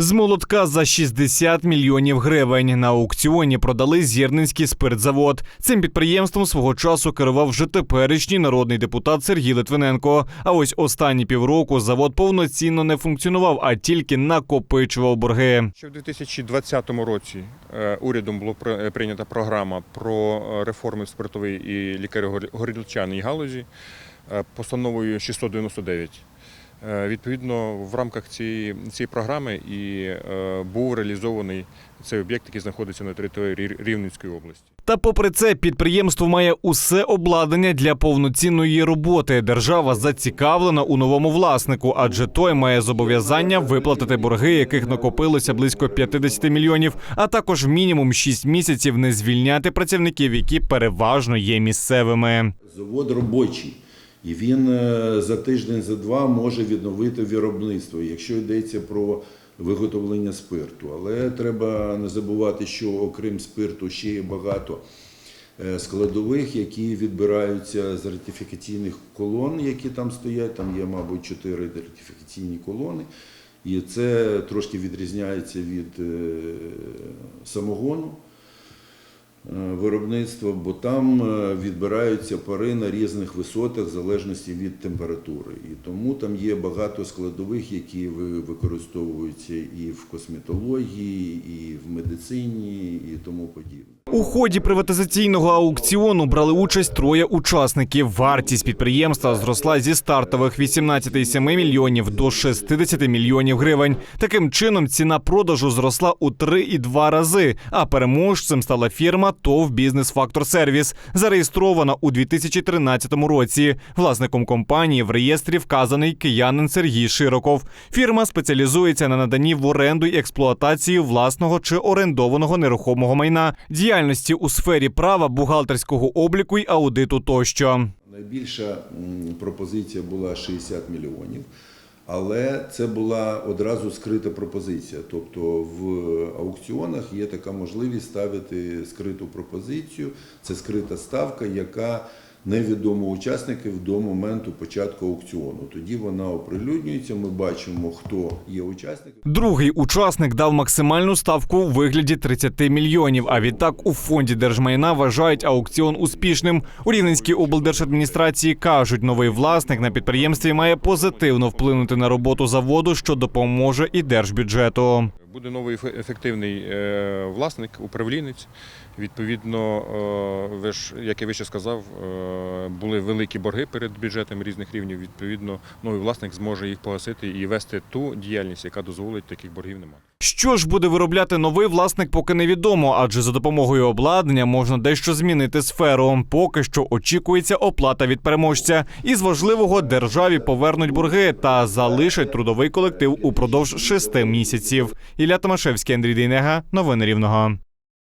З молотка за 60 мільйонів гривень на аукціоні продали Зірненський спиртзавод. Цим підприємством свого часу керував вже теперішній народний депутат Сергій Литвиненко. А ось останні півроку завод повноцінно не функціонував, а тільки накопичував борги. Ще в 2020 році е, урядом при- е, прийнята програма про е, реформи в спиртовій і лікарю-горілчаній галузі е, постановою 699. Е, Відповідно, в рамках цієї, цієї програми і е, був реалізований цей об'єкт, який знаходиться на території Рівненської області. Та попри це, підприємство має усе обладнання для повноцінної роботи. Держава зацікавлена у новому власнику, адже той має зобов'язання виплатити борги, яких накопилося близько 50 мільйонів, а також мінімум 6 місяців не звільняти працівників, які переважно є місцевими. Завод робочий, і він е, за тиждень, за два може відновити виробництво, якщо йдеться про виготовлення спирту. Але треба не забувати, що окрім спирту ще є багато е, складових, які відбираються з ратифікаційних колон, які там стоять. Там є, мабуть, чотири ратифікаційні колони. І це трошки відрізняється від е, самогону виробництва, бо там е, відбираються пари на різних висотах в залежності від температури. І тому там є багато складових, які ви- використовуються і в косметології, і в медицині, і тому подібне. У ході приватизаційного аукціону брали участь троє учасників. Вартість підприємства зросла зі стартових 18,7 мільйонів до 60 мільйонів гривень. Таким чином, ціна продажу зросла у 3,2 рази. А переможцем стала фірма ТОВ Бізнес Фактор Сервіс, зареєстрована у 2013 році. Власником компанії в реєстрі вказаний киянин Сергій Широков. Фірма спеціалізується на наданні в оренду й експлуатації власного чи орендованого нерухомого майна, діяльності у сфері права, бухгалтерського обліку й аудиту тощо. Найбільша пропозиція була 60 мільйонів, але це була одразу скрита пропозиція. Тобто в аукціонах є така можливість ставити скриту пропозицію. Це скрита ставка, яка невідома учасників до моменту початку аукціону. Тоді вона оприлюднюється. Ми бачимо, хто є учасником. Другий учасник дав максимальну ставку у вигляді 30 мільйонів. А відтак у фонді держмайна вважають аукціон успішним. У Рівненській облдержадміністрації кажуть, новий власник на підприємстві має позитивно вплинути на роботу заводу, що допоможе і держбюджету. Буде новий ефективний е, власник, управлінець. Відповідно, е, ви ж, як я вище сказав, е, були великі борги перед бюджетом різних рівнів. Відповідно, новий власник зможе їх погасити і вести ту діяльність, яка дозволить таких боргів немає. Що ж буде виробляти новий власник, поки невідомо, адже за допомогою обладнання можна дещо змінити сферу. Поки що очікується оплата від переможця. І з важливого державі повернуть борги та залишать трудовий колектив упродовж шести місяців. Ілля Томашевський, Андрій Дейнега, новини Рівного.